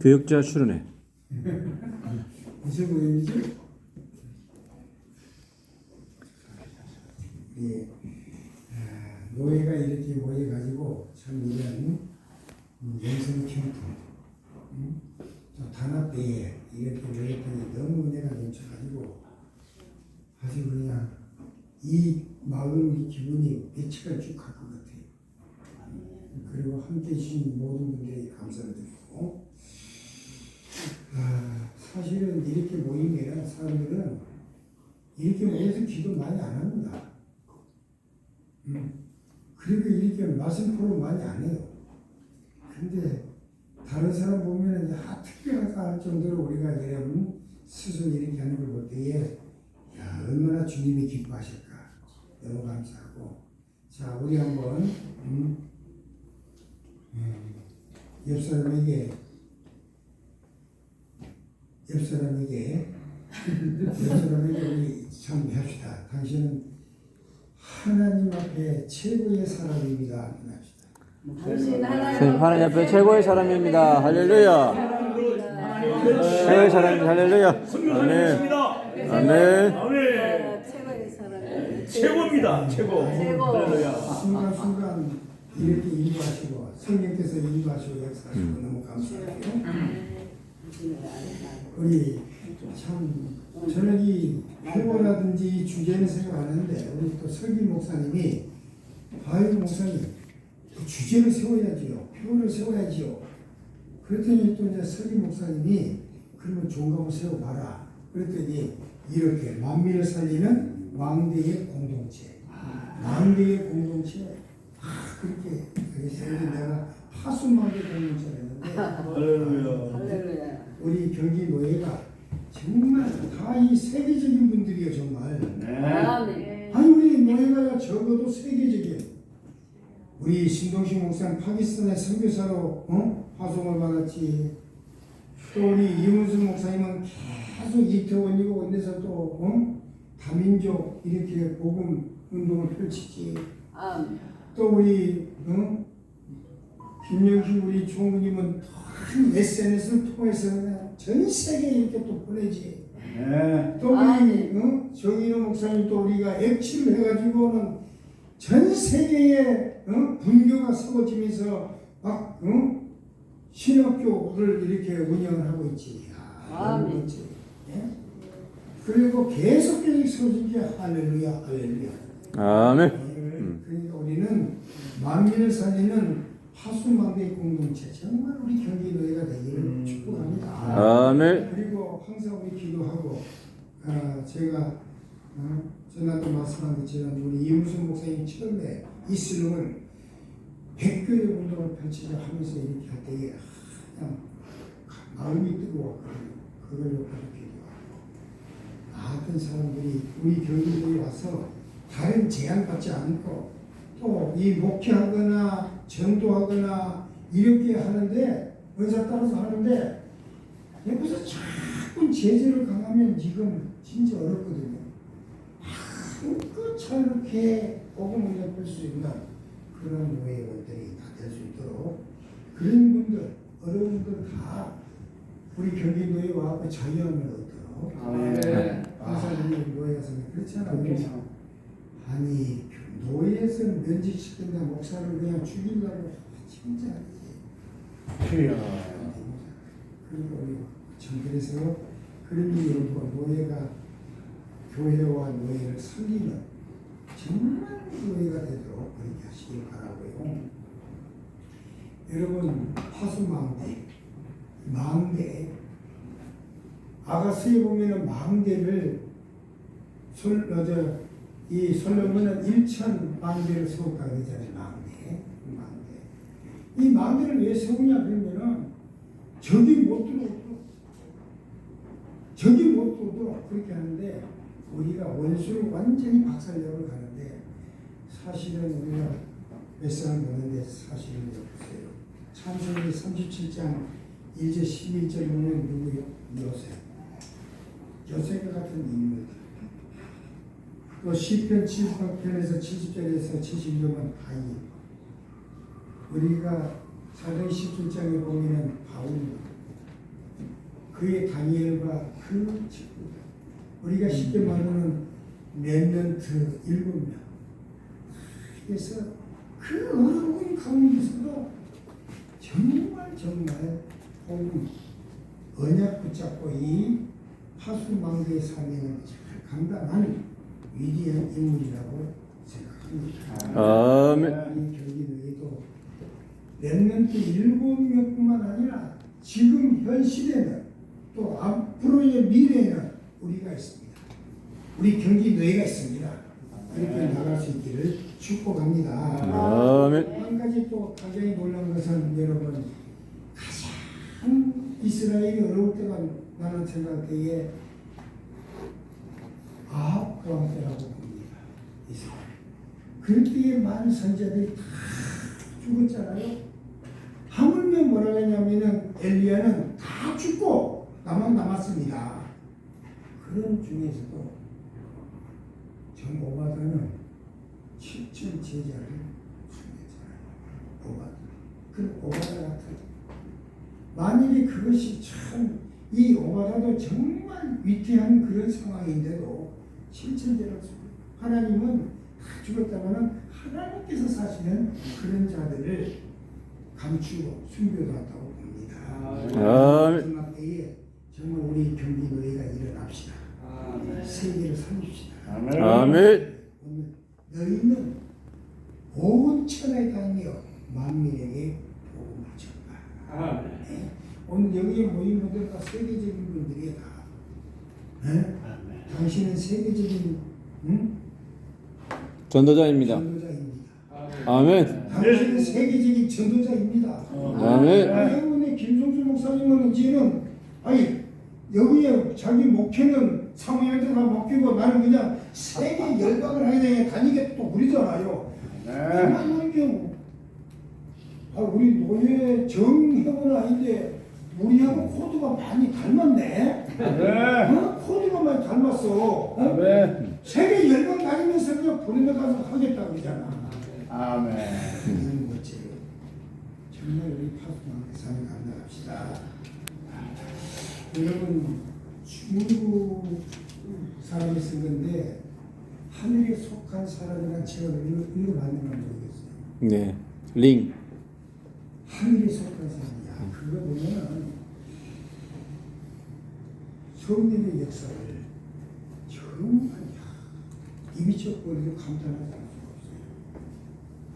교육자 출연해. 무슨 모임이지? 예, 아, 노예가 이렇게 모여가지고 참 이런 음, 영성 캠프, 음, 또 단합대회 이렇게 모였더니 너무 은혜가 넘쳐가지고 아주 그냥 이 마음, 이 기분이 배치가 쭉갈 것 같아요. 그리고 함께 해주신 모든 분들에게 감사를 드리고 아, 사실은 이렇게 모이면 사람들은 이렇게 모여서 기도 많이 안 합니다. 음. 그리고 이렇게 말씀 프로 많이 안 해요. 근데 다른 사람 보면은 야 특별하다 할 정도로 우리가 여러분 스스로 이렇게 하는 걸 볼 때에 야 얼마나 주님이 기뻐하실까 너무 감사하고 자 우리 한번 음, 음, 옆 사람에게 옆 사람에게 옆 사람에게 우리 참 합시다. 당신은 하나님 앞에 최고의 사람입니다. 합시다. 당신 하나님 앞에 최고의 사람입니다. 할렐루야. 최고의 사람입니다. 할렐루야. 아멘. 아멘. 아, 최고의 사람. 최고입니다. 최고. 최고. 할렐루야. 순간순간 이렇게 인도하시고 성령께서 인도하시고 역사하시고 너무 감사해요. 우리 참 저는 이 표어라든지 주제는 생각 안 하는데 우리 또 설기 목사님이 아유 목사님 또 주제를 세워야지요. 표어를 세워야지요. 그랬더니 또 이제 설기 목사님이 그러면 한번 세워봐라. 그랬더니 이렇게 만민을 살리는 왕대의 공동체. 왕대의 공동체. 아 그렇게 그래서 내가 파수만대 공동체를 했는데. 할렐루야. 할렐루야. 우리 경기 노예가 정말 다 이 세계적인 분들이에요 정말 네. 아니 우리 노예가 적어도 세계적이에요 우리 신동식 목사님 파키스탄의 선교사로 어? 파송을 받았지 또 우리 이문수 목사님은 계속 이태원이고 어디서 또 어? 다민족 이렇게 복음 운동을 펼치지 아멘. 또 우리 어? 김영희 우리 총무님은 큰 SNS를 통해서 그냥 전 세계에 이렇게 또 보내지. 네. 또 우리. 어? 정인호 목사님 또 우리가 앱치를 해가지고는 전 세계에 어? 분교가 세워지면서 막 어? 신학교를 이렇게 운영을 하고 있지. 야, 아멘. 예? 그리고 계속 계속 세워진 게 할렐루야 할렐루야. 아멘. 그러니까 우리는 만민을 살리는 파수망대 공동체 정말 우리 경기 노예가 되기를 음. 축복합니다. 아멘. 그리고 항상 우리 기도하고 아, 제가 어, 전에도 말씀한 것처럼 우리 이무순 목사님 처음에 이 슬럼을 백교의 운동을 펼치자 하면서 이렇게 할 때에 아, 그냥 마음이 뜨거워 그걸 옆에서 기도하고 많은 사람들이 우리 경기도에 와서 다른 제한 받지 않고 또 이 목회하거나 전도하거나 이렇게 하는데 의사 따라서 하는데 여기서 자꾸 제재를 강하면 지금 진짜 어렵거든요. 한끗 이렇게 복음을 엿볼 수 있는 그런 노예원들이 다 될 수 있도록 그런 분들 어려운 분들 다 우리 경기도에 와서 자유함을 얻도록 아멘. 항상 우리 노예에서 그렇잖아요. 아니 노예에서 면직시킨다 목사를 그냥 죽이려고 진짜 주여. 그리고 우리 참 그래서 그런 이유로 노예가 교회와 노예를 살리는 정말 노예가 되도록 그렇게 하시길 바라고요. 여러분 파수망대, 망대 아가스에 보면은 망대를 솔 어저 이 솔로몬은 1천 망대를 세웠다 그러잖아요. 망대, 망대. 이 망대를 왜 세우냐 그러면은 적이 못 들어오도록 적이 못 들어오도록 그렇게 하는데 우리가 원수를 완전히 박살내고 가는데 사실은 우리가 몇 사람 보는데 사실은 없어요. 찬송기 37장 1절 11절 보면 누구요? 요셉. 요셉과 같은 인물들. 또 시편 70편에서 70절에서 71절은 가인. 우리가 사도행 17장에 보면은 바울. 그의 다니엘과 그 친구들. 우리가 쉽게 말하는 랩런트 일곱 명. 그래서 그 어려운 가운데서도 정말 정말 복음 언약 붙잡고 이 파수망대의 사명을 잘 감당하는 위대한 인물이라고 생각합니다. 아멘. 이 경기도에도 랩런트 일곱 명뿐만 아니라 지금 현 시대는 또 앞으로의 미래에는 우리가 있습니다. 우리 경기도회가 있습니다. 그렇게 나갈 수 있기를 축복합니다. 아멘. 한 가지 또 굉장히 놀란 것은 여러분 가장 이스라엘이 어려울 때가 나는 생각할 때에 아합 왕 때라고 봅니다. 이스라엘. 그때에 많은 선자들이 다 죽었잖아요. 하물며 뭐라 하냐면은 엘리야는 다 죽고 나만 남았습니다. 그런 중에서도 정 오바다는 7천 제자를 죽였잖아요. 오바다. 그 오바다 같은 만일에 그것이 참 이 오바다도 정말 위태한 그런 상황인데도 7천 제자를 죽 하나님은 다 죽었다가는 하나님께서 사시는 그런 자들을 감추고 숨겨놨다고 봅니다. 아멘. 마지막 때에 정말 우리 경기도회가 일어납시다. 세계를 살립시다. 아멘. 아멘. 오늘 너희는 온 천하에 다니며 만민에게 복음을 전하라. 네. 오늘 여기에 모인 분들 다 세계적인 분들이야 다. 네? 당신은 세계적인 응? 전도자입니다. 전도자입니다. 아멘. 당신은 세계적인 전도자입니다. 아멘. 때문에 김성수 목사님은 이제는 아니 여기에 자기 목회는 사모님한테 다 맡기고 나는 그냥 세계 열방을 하게 다니게 또 그러잖아요. 네. 그만 경우 아 우리 노예 정형은 아닌데 우리하고 코드가 많이 닮았네. 네. 어? 닮았어. 어? 아멘. 세계 열방 다니면서 그냥 보내면 가서 하겠다 그러잖아. 아멘. 그런 거지. 정말 우리 파수망 대상을 감당합시다. 여러분 중국 사람이 쓴 건데 하늘에 속한 사람이란 책을 읽- 읽어봤는가 모르겠어요. 네. 링. 하늘에 속한 사람이야. 그거 보면은 성경의 역사를 정말 야, 이미적 거리도 감탄하지 않을 수가 없어요.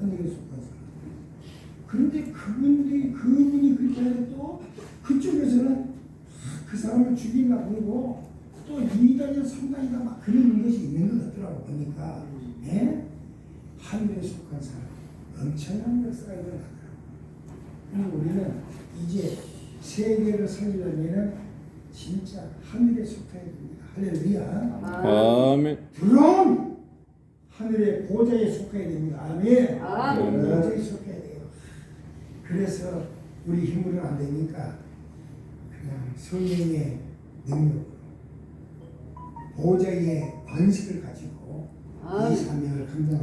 하늘에 속한 사람. 그런데 그분들이 그분이 그렇게 하는데 또 그쪽에서는 그 사람을 죽이려고 그러고 또 2단이나 3단이나 막 그런 것이 있는 것 같더라고 보니까 예? 하늘에 속한 사람 엄청난 역사가 일어나더라고 그리고 우리는 이제 세계를 살리려면 진짜 하늘에 속해야 됩니다 할렐루야 아멘. 드론 하늘의 보좌에 속해야 됩니다 아멘 아멘. 보좌에 속해야 돼요 그래서 우리 힘으로는 안 되니까 그냥 성령의 능력으로 보좌의 관식을 가지고 이 아멘. 사명을 감당